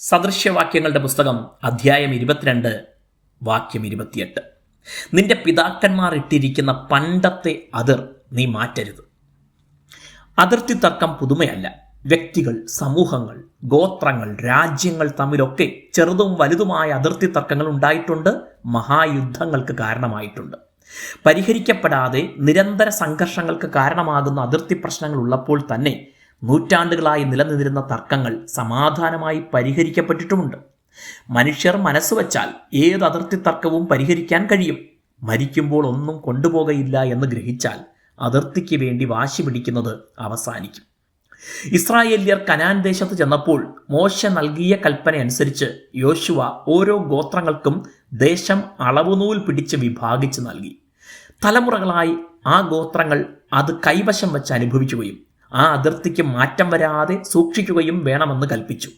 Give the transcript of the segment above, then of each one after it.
സദൃശ്യവാക്യങ്ങളുടെ പുസ്തകം അധ്യായം ഇരുപത്തിരണ്ട് വാക്യം ഇരുപത്തിയെട്ട്. നിന്റെ പിതാക്കന്മാർ ഇട്ടിരിക്കുന്ന പണ്ടത്തെ അതിർ നീ മാറ്റരുത്. അതിർത്തി തർക്കം പുതുമയല്ല. വ്യക്തികൾ സമൂഹങ്ങൾ ഗോത്രങ്ങൾ രാജ്യങ്ങൾ തമ്മിലൊക്കെ ചെറുതും വലുതുമായ അതിർത്തി തർക്കങ്ങൾ ഉണ്ടായിട്ടുണ്ട് മഹായുദ്ധങ്ങൾക്ക് കാരണമായിട്ടുണ്ട്. പരിഹരിക്കപ്പെടാതെ നിരന്തര സംഘർഷങ്ങൾക്ക് കാരണമാകുന്ന അതിർത്തി പ്രശ്നങ്ങൾ ഉള്ളപ്പോൾ തന്നെ നൂറ്റാണ്ടുകളായി നിലനിന്നിരുന്ന തർക്കങ്ങൾ സമാധാനമായി പരിഹരിക്കപ്പെട്ടിട്ടുമുണ്ട്. മനുഷ്യർ മനസ്സുവച്ചാൽ ഏത് അതിർത്തി തർക്കവും പരിഹരിക്കാൻ കഴിയും. മരിക്കുമ്പോൾ ഒന്നും കൊണ്ടുപോകയില്ല എന്ന് ഗ്രഹിച്ചാൽ അതിർത്തിക്ക് വേണ്ടി വാശി പിടിക്കുന്നത് അവസാനിക്കും. ഇസ്രായേലിയർ കനാൻ ദേശത്ത് ചെന്നപ്പോൾ മോശ നൽകിയ കൽപ്പന അനുസരിച്ച് യോശുവ ഓരോ ഗോത്രങ്ങൾക്കും ദേശം അളവുനൂൽ പിടിച്ച് വിഭാഗിച്ച് നൽകി. തലമുറകളായി ആ ഗോത്രങ്ങൾ അത് കൈവശം വെച്ച് അനുഭവിക്കുകയും ആ അതിർത്തിക്ക് മാറ്റം വരാതെ സൂക്ഷിക്കുകയും വേണമെന്ന് കൽപ്പിച്ചു.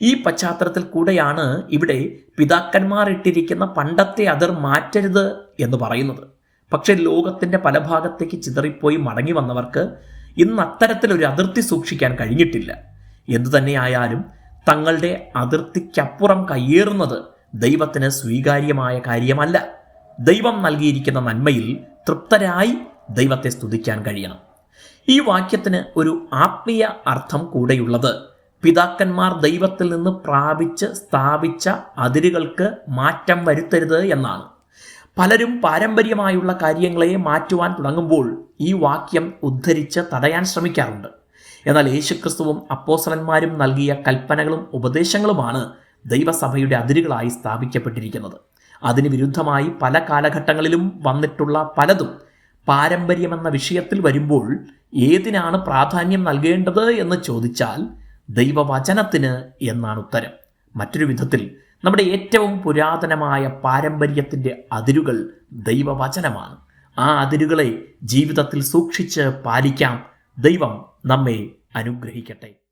ഈ പശ്ചാത്തലത്തിൽ കൂടെയാണ് ഇവിടെ പിതാക്കന്മാർ ഇട്ടിരിക്കുന്ന പണ്ടത്തെ അതിർ മാറ്റരുത് എന്ന് പറയുന്നത്. പക്ഷേ ലോകത്തിന്റെ പല ഭാഗത്തേക്ക് ചിതറിപ്പോയി മടങ്ങി വന്നവർക്ക് ഇന്ന് അത്തരത്തിലൊരു അതിർത്തി സൂക്ഷിക്കാൻ കഴിഞ്ഞിട്ടില്ല. എന്തു തന്നെയായാലും തങ്ങളുടെ അതിർത്തിക്കപ്പുറം കയ്യേറുന്നത് ദൈവത്തിന് സ്വീകാര്യമായ കാര്യമല്ല. ദൈവം നൽകിയിരിക്കുന്ന നന്മയിൽ തൃപ്തരായി ദൈവത്തെ സ്തുതിക്കാൻ കഴിയണം. ഈ വാക്യത്തിന് ഒരു ആത്മീയ അർത്ഥം കൂടെയുള്ളത്. പിതാക്കന്മാർ ദൈവത്തിൽ നിന്ന് പ്രാപിച്ച് സ്ഥാപിച്ച അതിരുകൾക്ക് മാറ്റം വരുത്തരുത് എന്നാണ്. പലരും പാരമ്പര്യമായുള്ള കാര്യങ്ങളെ മാറ്റുവാൻ തുടങ്ങുമ്പോൾ ഈ വാക്യം ഉദ്ധരിച്ച് തടയാൻ ശ്രമിക്കാറുണ്ട്. എന്നാൽ യേശുക്രിസ്തുവും അപ്പോസലന്മാരും നൽകിയ കൽപ്പനകളും ഉപദേശങ്ങളുമാണ് ദൈവസഭയുടെ അതിരുകളായി സ്ഥാപിക്കപ്പെട്ടിരിക്കുന്നത്. അതിന് വിരുദ്ധമായി പല കാലഘട്ടങ്ങളിലും വന്നിട്ടുള്ള പലതും പാരമ്പര്യമെന്ന വിഷയത്തിൽ വരുമ്പോൾ ഏതിനാണ് പ്രാധാന്യം നൽകേണ്ടത് എന്ന് ചോദിച്ചാൽ ദൈവവചനത്തിന് എന്നാണ് ഉത്തരം. മറ്റൊരു വിധത്തിൽ നമ്മുടെ ഏറ്റവും പുരാതനമായ പാരമ്പര്യത്തിന്റെ അതിരുകൾ ദൈവവചനമാണ്. ആ അതിരുകളെ ജീവിതത്തിൽ സൂക്ഷിച്ച് പാലിക്കാം. ദൈവം നമ്മെ അനുഗ്രഹിക്കട്ടെ.